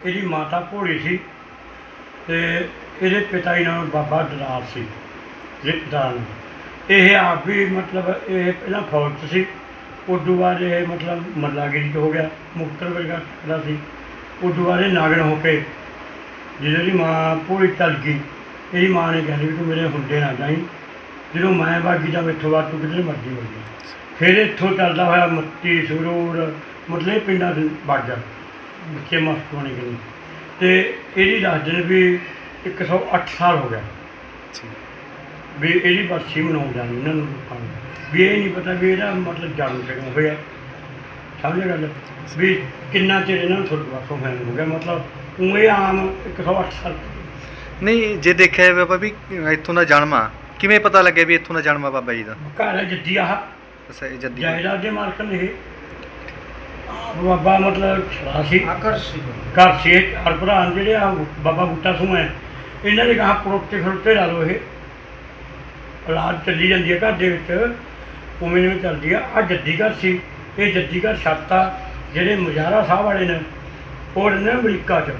ਇਹਦੀ ਮਾਤਾ ਭੋਲੀ ਸੀ ਤੇ ਇਹਦੇ ਪਿਤਾ ਜੀ ਨਾਲ ਬਾਬਾ ਦਲਾਲ ਸੀ ਰਿਸ਼ਤੇਦਾਰ ਨੂੰ ਇਹ ਆਪ ਵੀ ਮਤਲਬ ਇਹ ਪਹਿਲਾਂ ਫੌਜ 'ਚ ਸੀ, ਉਦੋਂ ਬਾਅਦ ਇਹ ਮਤਲਬ ਮੱਲਾਗਿਰੀ 'ਚ ਹੋ ਗਿਆ ਮੁਕਤਰ ਵਰਗਾ ਦਾ ਸੀ। ਉਦੋਂ ਬਾਅਦ ਇਹ ਨਾਗਣ ਹੋ ਕੇ ਜਦੋਂ ਦੀ ਮਾਂ ਭੋਲੀ ਚੱਲ ਗਈ। ਇਹਦੀ ਮਾਂ ਨੇ ਕਹਿੰਦੀ ਵੀ ਤੂੰ ਮੇਰੇ ਹੁੰਦੇ ਨਾ ਜਾਈ, ਜਦੋਂ ਮੈਂ ਬਾਗੀ ਦਾ ਇੱਥੋਂ ਬਾਅਦ ਤੂੰ ਕਿਧਰੇ ਮਰਜ਼ੀ ਹੋ ਜਾ। ਫਿਰ ਇੱਥੋਂ ਚੱਲਦਾ ਹੋਇਆ ਮੱਤੀ ਸਰੂਰ ਮਤਲਬ ਇਹ ਪਿੰਡਾਂ ਦੇ ਵਗ ਜਾ ਬੱਚੇ ਮਸਤ ਬਣੇ ਗਏ ਤੇ ਇਹਦੀ ਦੱਸਦੇ ਨੇ ਵੀ 108 ਸਾਲ ਹੋ ਗਿਆ। ਵੀ ਇਹਦੀ ਬਰਸੀ ਮਨਾਉਣ ਜਾਣੀ ਇਹਨਾਂ ਨੂੰ ਲੋਕਾਂ ਨੂੰ। ਵੀ ਇਹ ਨਹੀਂ ਪਤਾ ਵੀ ਇਹਦਾ ਮਤਲਬ ਜਨਮ ਕਦੋਂ ਹੋਇਆ। ਸਮਝ ਗੱਲ? ਵੀ ਕਿੰਨਾ ਚਿਰ ਇਹਨਾਂ ਨੂੰ ਸੁਰਗਵਾਸੋਂ ਹੋਇਆ ਹੋ ਗਿਆ ਮਤਲਬ ਉਹ ਇਹ ਆਮ 108 ਸਾਲ। ਨਹੀਂ ਜੇ ਦੇਖਿਆ ਜਾਵੇ ਬਾਬਾ ਵੀ ਇੱਥੋਂ ਦਾ ਜਨਮ ਆ ਕਿਵੇਂ ਪਤਾ ਲੱਗਿਆ ਵੀ ਇੱਥੋਂ ਦਾ ਜਨਮ ਆ ਬਾਬਾ ਜੀ ਦਾ? ਘਰ ਹੈ ਜੱਦੀ ਆਹ। ਅੱਛਾ ਇਹ ਜੱਦੀ। ਜਾਇਦਾਦ ਦੇ ਮਾਲਕ ਨੇ ਇਹ। ਬਾਬਾ ਮਤਲਬ ਛੜਾ ਸੀ ਘਰ ਸੀ ਇਹ ਚਾਰ ਭਰਾ ਨੇ ਜਿਹੜੇ ਆ ਬਾਬਾ ਬੂਟਾ ਸਿੰਘ ਹੈ। ਇਹਨਾਂ ਦੇ ਕਹਾ ਪ੍ਰੋਕਤੇ ਖੜਤੇ ਲਾ ਲਓ ਇਹ। ਔਲਾਦ ਚੱਲੀ ਜਾਂਦੀ ਹੈ ਘਰ ਦੇ ਵਿੱਚ। ਉਵੇਂ ਜਿਵੇਂ ਚੱਲਦੀ ਆ। ਆ ਜੱਦੀ ਘਰ ਸੀ। ਇਹ ਜੱਦੀ ਘਰ ਛੱਤਾ ਜਿਹੜੇ ਮੁਜ਼ਾਰਾ ਸਾਹਿਬ ਵਾਲੇ ਨੇ ਉਹ ਰਹਿੰਦੇ ਨੇ ਅਮਰੀਕਾ 'ਚ।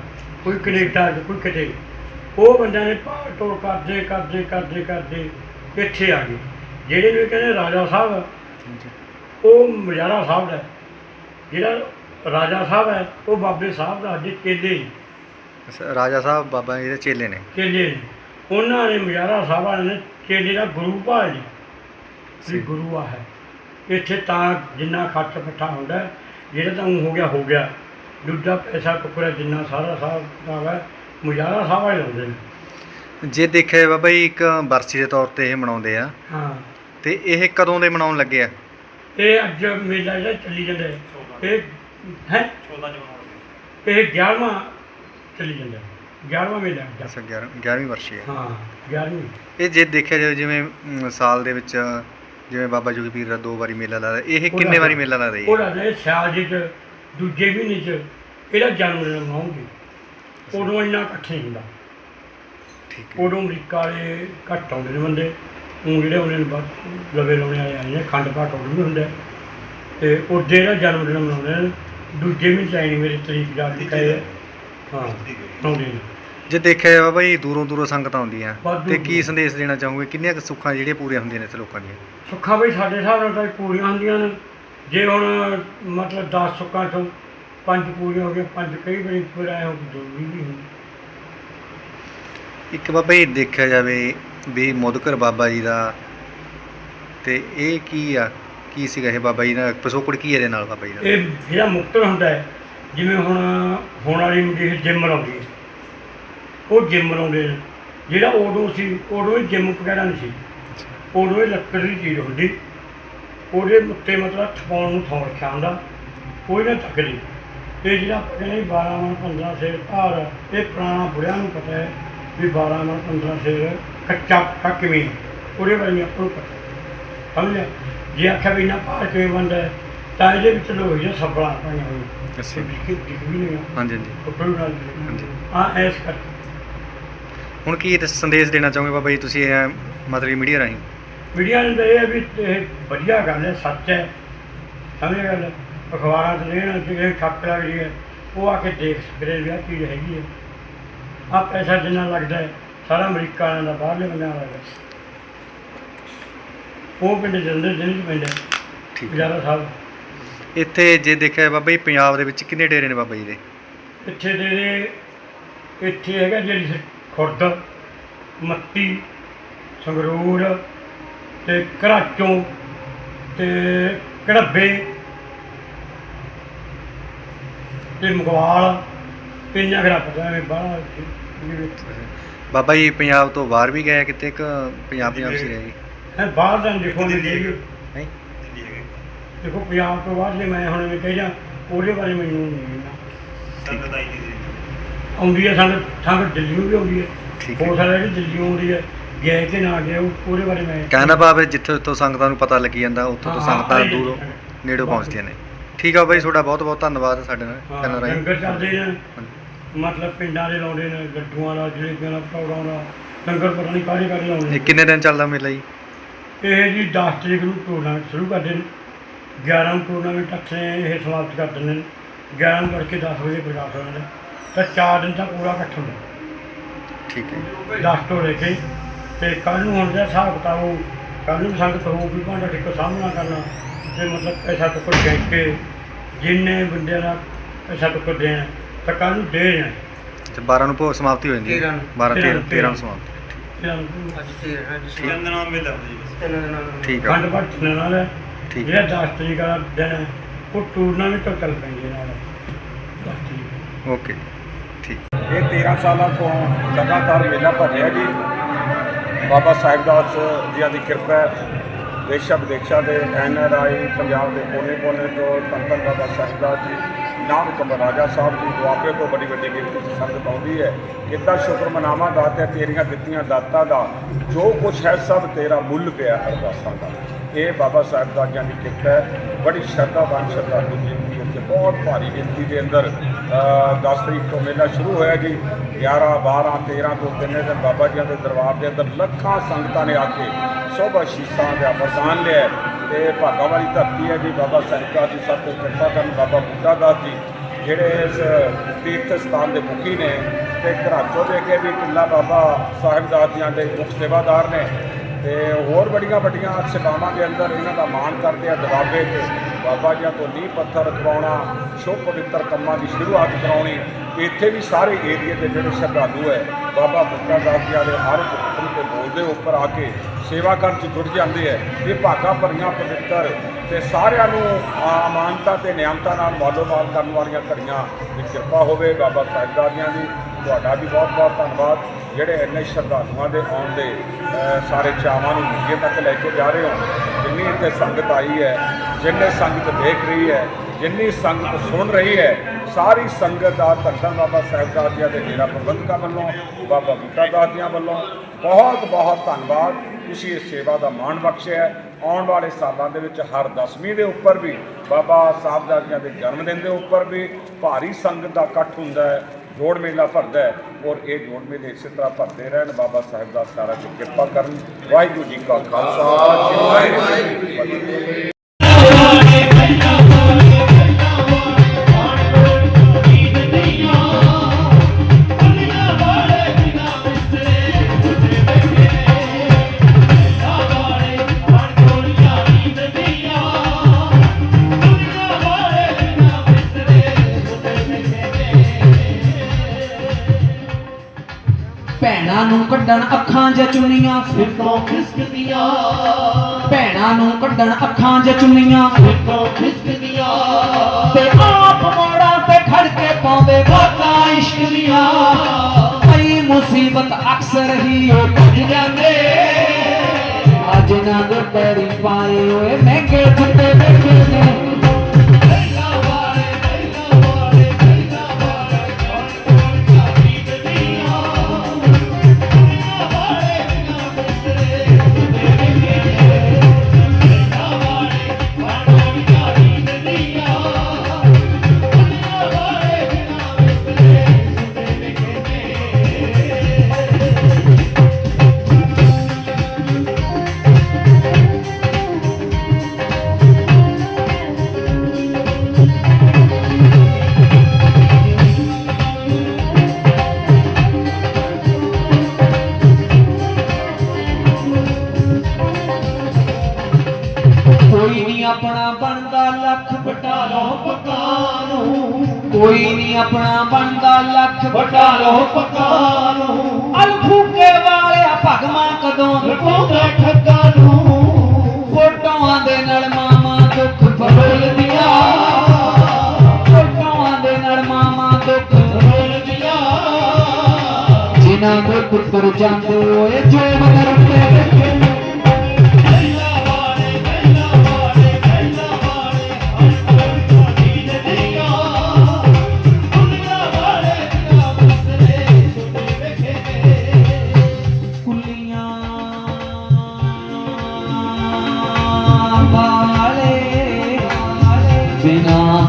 ਕੋਈ ਕੈਨੇਡਾ 'ਚ ਕੋਈ ਕਿਤੇ। ਉਹ ਬੰਦਿਆਂ ਨੇ ਭਾਰ ਤੋੜ ਕਰਦੇ ਕਰਦੇ ਕਰਦੇ ਕਰਦੇ ਇੱਥੇ ਆ ਗਏ। ਜਿਹੜੇ ਨੂੰ ਕਹਿੰਦੇ ਰਾਜਾ ਸਾਹਿਬ ਉਹ ਮੁਜ਼ਾਰਾ ਸਾਹਿਬ ਦਾ ਜਿਹੜਾ ਰਾਜਾ ਸਾਹਿਬ ਹੈ ਉਹ ਬਾਬੇ ਸਾਹਿਬ ਦਾ ਅੱਜ ਚੇਲੇ ਨੇ। ਰਾਜਾ ਸਾਹਿਬ ਬਾਬਾ ਜੀ ਦੇ ਚੇਲੇ ਨੇ। ਚੇਲੇ ਨੇ। ਉਹਨਾਂ ਨੇ ਮੁਜ਼ਾਰਾ ਸਾਹਿਬ ਨੇ ਚੇਲੇ ਦਾ ਗੁਰੂ ਭਾਲ ਜੀ। ਸੀ। ਵੀ ਗੁਰੂ ਆ ਹੈ। ਇੱਥੇ ਤਾਂ ਜਿੰਨਾ ਖਰਚ ਪੱਠਾ ਹੁੰਦਾ ਜਿਹੜਾ ਤਾਂ ਹੋ ਗਿਆ ਹੋ ਗਿਆ। ਦੂਜਾ ਪੈਸਾ ਟੁਕੜਾ ਜਿੰਨਾ ਸਾਰਾ ਸਾਹਿਬ ਦਾ ਹੈ ਮੁਜ਼ਾਰਾ ਸਾਹਿਬ ਵਾਲੇ ਲਾਉਂਦੇ ਨੇ। ਜੇ ਦੇਖਿਆ ਬਾਬਾ ਜੀ ਇੱਕ ਬਰਸੀ ਦੇ ਤੌਰ ਤੇ ਇਹ ਮਨਾਉਂਦੇ ਆ। ਹਾਂ। ਤੇ ਇਹ ਕਦੋਂ ਦੇ ਮਨਾਉਣ ਲੱਗੇ ਆ? ਇਹ ਅੱਜ ਮੇਲਾ ਜਿਹੜਾ ਚੱਲੀ ਜਾਂਦਾ ਹੈ, ਇਹ ਹੈ? 14 ਇਹ 11ਵਾਂ ਚੱਲੀ ਜਾਂਦਾ 11ਵਾਂ ਮੇਲਾ ਅੱਜ। ਅੱਛਾ 11 11ਵੀਂ ਵਰਸ਼ੀ ਆ ਹਾਂ 11ਵੀਂ ਇਹ ਜੇ ਦੇਖਿਆ ਜਾਵੇ ਜਿਵੇਂ ਅਮ, ਸਾਲ ਦੇ ਵਿੱਚ ਜਿਵੇਂ ਬਾਬਾ ਜੋਗੀ ਪੀਰ ਦਾ ਦੋ ਵਾਰੀ ਮੇਲਾ ਲੱਗਦਾ ਇਹ ਕਿੰਨੇ। ਵਾਰੀ ਮੇਲਾ ਲੱਗਦਾ ਜੀ ਉਹ ਲੱਗਦਾ ਇਹ ਸਿਆਲ ਜੀ ਚ ਦੂਜੇ ਮਹੀਨੇ ਚ ਇਹਦਾ ਜਨਮ ਦਿਨ ਮਨਾਉਂਗੇ ਉਦੋਂ ਇੰਨਾ ਇਕੱਠ ਨਹੀਂ ਹੁੰਦਾ। ਠੀਕ ਹੈ। ਉਦੋਂ ਅਮਰੀਕਾ ਵਾਲੇ ਘੱਟ ਆਉਂਦੇ ਨੇ ਬੰਦੇ। ਉਹ ਜਿਹੜੇ ਉਹਨਾਂ ਨੇ ਲਵੇ ਲਾਉਣੇ ਵਾਲੇ ਆਏ ਨੇ ਖੰਡ ਪਾਠ ਉਦੋਂ ਵੀ ਹੁੰਦਾ। ਤੇ ਉਹਦੇ ਇਹਦਾ ਜਨਮ ਦਿਨ ਮਨਾਉਂਦੇ ਨੇ ਦੂਜੇ ਮਹੀਨੇ ਆਈ ਮੇਰੀ ਤਰੀਕ ਜਾ ਕੇ ਕਹੇ। ਹਾਂ ਨੇ। ਜੇ ਦੇਖਿਆ ਜਾਵੇ ਜੀ ਦੂਰੋਂ ਦੂਰੋਂ ਸੰਗਤਾਂ ਆਉਂਦੀਆਂ। ਵਾਧੂ ਤੇ ਕੀ। ਸੰਦੇਸ਼ ਦੇਣਾ ਚਾਹੋਗੇ? ਕਿੰਨੀਆਂ ਕੁ ਸੁੱਖਾਂ ਜਿਹੜੀਆਂ ਪੂਰੀਆਂ ਹੁੰਦੀਆਂ ਨੇ ਇੱਥੇ ਲੋਕਾਂ ਦੀਆਂ? ਸੁੱਖਾਂ ਬਈ ਸਾਡੇ ਹਿਸਾਬ ਨਾਲ ਤਾਂ ਪੂਰੀਆਂ ਹੁੰਦੀਆਂ ਨੇ। ਜੇ ਹੁਣ ਮਤਲਬ 10 ਸੁੱਖਾਂ ਚੋਂ ਪੰਜ ਪੂਰੀਆਂ ਹੋ ਗਈਆਂ ਪੰਜ ਕਈ ਵਾਰੀ ਪੂਰਾ ਹੋ ਦੋ ਵੀ ਨਹੀਂ ਹੁੰਦੀ। ਇੱਕ ਬਾਬਾ ਜੀ ਦੇਖਿਆ ਜਾਵੇ ਵੀ ਮੁਦਕਰ ਬਾਬਾ ਜੀ ਦਾ ਤੇ ਇਹ ਕੀ ਆ? ਕੀ ਸੀਗਾ ਇਹ ਬਾਬਾ ਜੀ ਦਾ? ਪਸੋਕੜ ਕੀ ਇਹਦੇ ਨਾਲ ਬਾਬਾ ਜੀ ਦਾ? ਇਹ ਜਿਹੜਾ ਮੁਕਤਰ ਹੁੰਦਾ ਹੈ, ਜਿਵੇਂ ਹੁਣ ਹੋਣ ਵਾਲੀ ਮੁੰਡੀ ਜਿੰਮ ਲਾਉਂਦੀ ਹੈ। ਉਹ ਜਿੰਮ ਲਾਉਂਦੇ ਨੇ। ਜਿਹੜਾ ਉਦੋਂ ਸੀ, ਉਦੋਂ ਇਹ ਜਿੰਮ ਵਗੈਰਾ ਨਹੀਂ ਸੀ। ਉਦੋਂ ਇਹ ਲੱਕੜ ਦੀ ਚੀਜ਼ ਹੁੰਦੀ। ਉਹਦੇ ਉੱਤੇ ਮਤਲਬ ਥਪਾਉਣ ਨੂੰ ਥਾਂ ਰੱਖਿਆ ਹੁੰਦਾ। ਕੋਈ ਨਾ ਥੱਕਦੀ ਇਹ ਜਿਹੜਾ ਆਪਾਂ ਕਹਿੰਦੇ 12 ਮਣ 15 ਸੇਰ ਭਾਰ ਇਹ ਪੁਰਾਣਾ ਬੁੜਿਆਂ ਨੂੰ ਪਤਾ ਹੈ ਵੀ 12 ਮਣ 15 ਸੇਰ ਕੱਚਾ ਪੱਕਾ ਕਿਵੇਂ? ਹੈ। ਉਹਦੇ ਬਾਰੇ ਨਹੀਂ ਆਪਾਂ ਨੂੰ ਪਤਾ। ਸਮਝਿਆ ਜੇ ਆਖਿਆ ਵੀ ਨਾ ਭਾਰ ਕਿਵੇਂ ਬਣਦਾ ਹੈ, ਤਾਂ ਇਹਦੇ ਵਿੱਚ ਲੋਹੇ ਦੀਆਂ ਸੱਬਲਾਂ ਪਾਈਆਂ ਹੋਈਆਂ। ਅੱਛਾ। ਤੇ ਦਿਖ ਵੀ ਨਹੀਂ ਹਾਂਜੀ ਹਾਂਜੀ। ਉੱਪਰ ਨਾਲ ਹਾਂਜੀ। ਆ ਐਸ ਕਰਕੇ ਹੁਣ ਕੀ ਇਹ ਸੰਦੇਸ਼ ਦੇਣਾ ਚਾਹੋਗੇ ਬਾਬਾ ਜੀ ਤੁਸੀਂ ਇਹ ਮਤਲਬ ਮੀਡੀਆ ਰਾਹੀਂ? ਮੀਡੀਆ ਨੇ ਤਾਂ ਇਹ ਹੈ ਵੀ ਇਹ ਵਧੀਆ ਗੱਲ ਹੈ ਸੱਚ ਹੈ। ਸਮਝ ਗੱਲ? ਅਖਬਾਰਾਂ 'ਚ ਦੇਣ ਜਿਹੜੇ ਖੱਪ ਲੱਗਦੀ ਹੈ ਉਹ ਆ ਕੇ ਦੇਖ ਸਕਦੇ ਵੀ ਆਹ ਚੀਜ਼ ਹੈਗੀ ਹੈ। ਆ ਪੈਸਾ ਜਿੰਨਾ ਲੱਗਦਾ ਹੈ ਸਾਰਾ ਅਮਰੀਕਾ ਵਾਲਿਆਂ ਦਾ ਬਾਹਰਲੇ ਬੰਦਿਆਂ ਦਾ ਲੱਗਦਾ ਉਹ ਪਿੰਡ ਜਲੰਧਰ ਜ਼ਿਲ੍ਹੇ 'ਚ ਪੈਂਦਾ ਠੀਕ ਹੈ। ਗੁਜਾਰਾ ਸਾਹਿਬ। ਇੱਥੇ ਜੇ ਦੇਖਿਆ ਜਾਵੇ ਬਾਬਾ ਜੀ ਪੰਜਾਬ ਦੇ ਵਿੱਚ ਕਿੰਨੇ ਡੇਰੇ ਨੇ ਬਾਬਾ ਜੀ ਦੇ? ਇੱਥੇ ਦੇ ਦੇ ਇੱਥੇ ਹੈਗਾ ਜਿਹੜੀ ਖੁਰਦ ਮੱਤੀ ਸੰਗਰੂਰ ਤੇ ਘਰਾਚੋਂ ਤੇ ਕੜੱਬੇ ਤੇ ਮਗਵਾਲ ਇੰਨਾ ਘਰਾ ਪਤਾ ਹੈ ਬਾਹਰ ਬਾਬਾ ਜੀ ਪੰਜਾਬ ਤੋਂ ਬਾਹਰ ਵੀ ਗਏ ਕਿਤੇ ਇੱਕ ਪੰਜਾਬ ਪੰਜਾਬ ਸੀ ਰਹੇ ਜੀ ਹੈ ਬਾਹਰ ਦਾ ਦੇਖੋ ਨਹੀਂ? ਦੇਖ ਹੈਂ? ਦੇਖੋ ਪੰਜਾਬ ਤੋਂ ਬਾਹਰ ਜੇ ਮੈਂ ਹੁਣ ਵੀ ਕਹਿ ਜਾ ਉਹਦੇ ਬਾਰੇ ਮੈਨੂੰ ਨਹੀਂ ਇੰਨਾ ਆਉਂਦੀ। ਹੈ ਸੰਗਤ ਸੰਗਤ ਦਿੱਲੀੋਂ ਵੀ ਆਉਂਦੀ ਹੈ। ਠੀਕ ਹੋ। ਹੈ ਸਕਦਾ ਕਿ ਦਿੱਲੀੋਂ ਆਉਂਦੀ ਹੈ ਗਏ ਕਿ ਨਾ ਗਏ ਉਹ ਉਹਦੇ ਬਾਰੇ ਮੈਂ ਕਹਿਣਾ ਭਾਵ ਜਿੱਥੇ ਉੱਥੋਂ ਸੰਗਤਾਂ ਨੂੰ ਪਤਾ ਲੱਗੀ ਜਾਂਦਾ ਉੱਥੋਂ ਤੋਂ ਹਾਂ, ਸੰਗਤਾਂ ਹਾਂ, ਦੂਰੋਂ। ਨੇੜੋਂ ਪਹੁੰਚਦੀਆਂ ਨੇ। ਠੀਕ ਆ ਬਾਬਾ ਜੀ ਤੁਹਾਡਾ ਬਹੁਤ ਬਹੁਤ ਧੰਨਵਾਦ ਸਾਡੇ ਨਾਲ। ਹਾਂ, ਕਰਨ ਰਾਹੀਂ। ਲੰਗਰ ਚੱਲਦੇ ਨੇ। ਹਾਂਜੀ। ਮਤਲਬ ਪਿੰਡਾਂ ਦੇ ਲਾਉਂਦੇ ਨੇ ਗੱਡੂਆਂ ਦਾ ਜਲੇਬੀਆਂ ਦਾ ਪਕੌੜਾਂ ਦਾ ਲੰਗਰ ਪਤਾ ਨਹੀਂ ਕਾਹਦੇ ਕਾਹਦੇ ਲਾਉਂਦੇ ਇਹ ਨੇ ਕਿੰਨੇ ਦਿਨ ਚੱਲਦਾ ਮੇਲਾ ਜੀ? ਇਹ ਜੀ 10 ਤਰੀਕ ਨੂੰ ਟੂਰਨਾਮੈਂਟ ਸ਼ੁਰੂ ਕਰਦੇ ਨੇ। 11 ਨੂੰ ਟੂਰਨਾਮੈਂਟ ਅੱਠੇ ਇਹ ਸਮਾਪਤ ਕਰ ਦਿੰਦੇ ਨੇ। 11 ਨੂੰ ਕਰਕੇ 10 ਵਜੇ ਪ੍ਰਕਾਸ਼ ਹੋ ਜਾਂਦਾ। ਤਾਂ ਚਾਰ ਦਿਨ ਤੱਕ ਪੂਰਾ ਇਕੱਠ ਹੁੰਦਾ। ਠੀਕ ਹੈ 10 ਤੋਂ ਲੈ ਕੇ ਤੇ ਕੱਲ ਨੂੰ ਹੁਣ ਦਾ ਹਿਸਾਬ ਕਿਤਾਬ ਹੋਊ ਕੱਲ ਨੂੰ ਸੰਗਤ ਹੋਊ ਵੀ ਭਾਂਡਾ ਠੇਕਾ ਸਾਹਮਣਾ ਕਰਨਾ ਤੇ ਮਤਲਬ ਪੈਸਾ ਟੁੱਕਰ ਕੇ ਜਿੰਨੇ ਬੰਦਿਆਂ ਦਾ ਪੈਸਾ ਟੁੱਕਰ ਦੇਣਾ ਤਾਂ ਕੱਲ ਨੂੰ ਦੇ ਜਾਣਾ। ਤੇ 12 ਨੂੰ ਭੋਗ ਸਮਾਪਤੀ ਹੋ ਜਾਂਦੀ ਹੈ। ਤੇਰਾਂ ਨੂੰ। 12 13 ਤੇਰਾਂ 13 ਨੂੰ ਸਮਾਪਤੀ। ਅੱਜ ਤੇ ਅੱਜ ਠੀਕ। ਦਿਨਾਂ ਮਿਲਦਾ ਜੀ। ਤਿੰਨ ਦਿਨਾਂ ਨੂੰ। ਠੀਕ ਹੈ ਖੰਡ ਭੱਟ ਨਾਲ। ਹੈ ਠੀਕ ਜਿਹੜਾ ਹੈ 10 ਤਰੀਕ ਵਾਲਾ ਦਿਨ ਹੈ ਉਹ ਟੂਰਨਾਮੈਂਟ ਤੋਂ ਚੱਲ ਪੈਂਦੇ ਨਾਲ। 10 ਤਰੀਕ। ਓਕੇ ਠੀਕ। ਇਹ 13 ਸਾਲਾਂ ਤੋਂ ਲਗਾਤਾਰ ਮੇਲਾ ਭਰ ਰਿਹਾ ਜੀ। ਬਾਬਾ ਸਾਹਿਬ ਦਾਸ ਜੀ ਦੀ ਕਿਰਪਾ ਹੈ। ਦੇਸ਼ਾਂ ਵਿਦੇਸ਼ਾਂ ਦੇ ਐਨ ਆਰ ਆਈ ਪੰਜਾਬ ਦੇ ਕੋਨੇ-ਕੋਨੇ ਤੋਂ ਧੰਨ ਧੰਨ ਬਾਬਾ ਸਾਹਿਬ ਦਾਸ ਜੀ ਨਾਮ ਕਮਲ ਰਾਜਾ ਸਾਹਿਬ ਜੀ ਦੁਆਬੇ ਤੋਂ ਬੜੀ ਵੱਡੀ ਗਿਣਤੀ 'ਚ ਸੰਗਤ ਆਉਂਦੀ ਹੈ। ਕਿੱਦਾਂ ਸ਼ੁਕਰ ਮਨਾਵਾਂ ਦਾਤਿਆ ਤੇਰੀਆਂ ਦਿੱਤੀਆਂ ਦਾਤਾਂ ਦਾ ਜੋ ਕੁਛ ਹੈ ਸਭ ਤੇਰਾ ਮੁੱਲ ਪਿਆ ਅਰਦਾਸਾਂ ਦਾ। ਇਹ ਬਾਬਾ ਸਾਹਿਬ ਦਾਸ ਜੀ ਦੀ ਕਿਰਪਾ ਹੈ ਬੜੀ ਸ਼ਰਧਾਵਾਨ ਸ਼ਰਧਾਲੂ ਗਿਣਤੀ ਇੱਥੇ ਬਹੁਤ ਭਾਰੀ ਗਿਣਤੀ ਦੇ ਅੰਦਰ ਅ, 10 ਤਰੀਕ ਤੋਂ ਮੇਲਾ ਸ਼ੁਰੂ ਹੋਇਆ ਜੀ। 11 12 13 ਤੋਂ ਤਿੰਨੇ ਦਿਨ ਬਾਬਾ ਜੀ ਦੇ ਦਰਬਾਰ ਦੇ ਅੰਦਰ ਲੱਖਾਂ ਸੰਗਤਾਂ ਨੇ ਆ ਕੇ ਸੋਭਾ ਸ਼ੀਸ਼ਾਂ ਦਾ ਵਰਦਾਨ ਲਿਆ। ਤੇ ਭਾਗਾ ਵਾਲੀ ਧਰਤੀ ਹੈ ਜੀ, ਬਾਬਾ ਸਾਹਿਬ ਦਾਸ ਜੀ ਸਭ ਤੋਂ ਕਿਰਪਾ ਕਰਨ ਬਾਬਾ ਬੁੱਢਾ ਦਾਸ ਜੀ, ਜਿਹੜੇ ਇਸ ਤੀਰਥ ਸਥਾਨ ਦੇ ਮੁਖੀ ਨੇ ਤੇ ਘਰਾਚੋਂ ਦੇ ਕੇ ਵੀ ਕਿੱਲਾ ਬਾਬਾ ਸਾਹਿਬ ਦਾਸ ਜੀਆਂ ਦੇ ਮੁੱਖ ਸੇਵਾਦਾਰ ਨੇ ਤੇ ਹੋਰ ਬੜੀਆਂ ਵੱਡੀਆਂ ਸੇਵਾਵਾਂ ਦੇ ਅੰਦਰ ਇਹਨਾਂ ਦਾ ਮਾਣ ਕਰਦੇ ਆ ਦਬਾਬੇ 'ਚ। ਬਾਬਾ ਜੀਆਂ ਤੋਂ ਨੀਂਹ ਪੱਥਰ ਰਖਵਾਉਣਾ ਸ਼ੁਭ ਪਵਿੱਤਰ ਕੰਮਾਂ ਦੀ ਸ਼ੁਰੂਆਤ ਕਰਾਉਣੀ ਇੱਥੇ ਵੀ ਸਾਰੇ ਏਰੀਏ ਦੇ ਜਿਹੜੇ ਸ਼ਰਧਾਲੂ ਹੈ, ਬਾਬਾ ਬੁੱਢਾ ਦਾਸ ਜੀ ਦੇ ਹਰ ਇੱਕ ਹੁਕਮ ਤੇ ਬੋਲਦੇ ਉੱਪਰ ਆ ਕੇ ਸੇਵਾ ਕਰਨ 'ਚ ਜੁੜ ਜਾਂਦੇ ਹੈ। ਇਹ ਭਾਗਾ ਭਰੀਆਂ ਪਵਿੱਤਰ ਤੇ ਸਾਰਿਆਂ ਨੂੰ ਅਮਾਨਤਾ ਤੇ ਨਿਯਮਤਾ ਨਾਲ ਮਾਲੋਮਾਲ ਕਰਨ ਵਾਲੀਆਂ ਘੜੀਆਂ ਦੀ ਕਿਰਪਾ ਹੋਵੇ। ਬਾਬਾ ਸਾਹਿਬ ਦਾਸ ਦੀ ਤੁਹਾਡਾ ਵੀ ਬਹੁਤ ਬਹੁਤ ਧੰਨਵਾਦ। ਜਿਹੜੇ ਇੰਨੇ ਸ਼ਰਧਾਲੂਆਂ ਦੇ ਆਉਣ ਦੇ ਸਾਰੇ ਚਾਵਾਂ ਨੂੰ ਮੁੱਗੇ ਤੱਕ ਲੈ ਕੇ ਜਾ ਰਹੇ ਹੋ, ਜਿੰਨੀ ਇੱਥੇ ਸੰਗਤ ਆਈ ਹੈ, ਜਿੰਨੇ ਸੰਗਤ ਦੇਖ ਰਹੀ ਹੈ ਜਿੰਨੀ ਸੰਗਤ ਸੁਣ ਰਹੀ ਹੈ, ਸਾਰੀ ਸੰਗਤ ਦਾ ਧੰਨ ਬਾਬਾ ਸਾਹਿਬ ਦਾਸ ਦੇ ਡੇਰਾ ਪ੍ਰਬੰਧਕਾਂ ਵੱਲੋਂ, ਬਾਬਾ ਬੂਟਾ ਦਾਸ ਜੀਆਂ ਵੱਲੋਂ ਬਹੁਤ ਬਹੁਤ ਧੰਨਵਾਦ। ਤੁਸੀਂ ਇਸ ਸੇਵਾ ਦਾ ਮਾਣ ਬਖਸ਼ਿਆ ਆਉਣ ਵਾਲੇ ਸਾਲਾਂ ਦੇ ਵਿੱਚ ਹਰ ਦਸਵੀਂ ਦੇ ਉੱਪਰ ਵੀ ਬਾਬਾ ਸਾਹਿਬ ਦਾਸ ਦੇ ਜਨਮ ਦਿਨ ਦੇ ਉੱਪਰ ਵੀ ਭਾਰੀ ਸੰਗਤ ਦਾ ਇਕੱਠ ਹੁੰਦਾ ਹੈ, ਜੋੜ ਮੇਲਾ ਭਰਦਾ ਹੈ ਔਰ ਇਹ ਜੋੜ ਮੇਲੇ ਇਸੇ ਤਰ੍ਹਾਂ ਭਰਦੇ ਰਹਿਣ। ਬਾਬਾ ਸਾਹਿਬ ਦਾ ਸਾਰਾ ਜੀ ਕਿਰਪਾ ਕਰਨ। ਵਾਹਿਗੁਰੂ ਜੀ ਕਾ ਖਾਲਸਾ। ਵਾਹਿਗੁਰੂ ਜੀ ਕੀ ਫਤਿਹ। ਭੈਣਾਂ ਨੂੰ ਕੱਢਣ ਅੱਖਾਂ 'ਚ ਚੁੰਨੀਆਂ। ਫਿਰਕੋਂ ਖਿਸਕਦੀਆਂ। ਭੈਣਾਂ ਨੂੰ ਕੱਢਣ ਅੱਖਾਂ 'ਚ ਚੁੰਨੀਆਂ। ਫਿਰਕੋਂ ਖਿਸਕਦੀਆਂ। ਤੇ ਆਪ ਮੋੜਾਂ ਤੇ ਖੜ ਕੇ ਪਾਉਂਦੇ ਬਾਤਾਂ ਇਸ਼ਕ ਦੀਆਂ। ਪਈ ਮੁਸੀਬਤ ਅਕਸਰ ਹੀ ਭੱਜ ਜਾਂਦੇ। ਅੱਜ ਨਾ ਦੇ ਪੈਰੀ ਪਾਏ ਓਏ ਆਪਣਾ ਬਣਦਾ ਲੱਖ ਵਟਾ ਲੋ ਪੱਕਾ ਨੂੰ ਕੋਈ ਨਹੀਂ ਆਪਣਾ ਬਣਦਾ ਲੱਖ ਵਟਾ ਲੋ ਪੱਕਾ ਨੂੰ ਅਲਫੂਕੇ ਵਾਲਿਆ ਭਗਵਾਂ ਕਦੋਂ ਲਟੋਦਾ ਠੱਗਾ ਨੂੰ। ਫੋਟੋਆਂ ਦੇ ਨਾਲ ਮਾਮਾ ਦੁੱਖ ਬੋਲਦੀਆਂ ਫੋਟੋਆਂ ਦੇ ਨਾਲ ਮਾਮਾ ਦੁੱਖ ਬੋਲਦੀਆਂ ਜਿਨ੍ਹਾਂ ਦੇ ਪੁੱਤਰ ਜਾਂਦੇ ਓਏ ਜੋ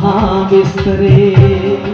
कहाँ बिस्तरे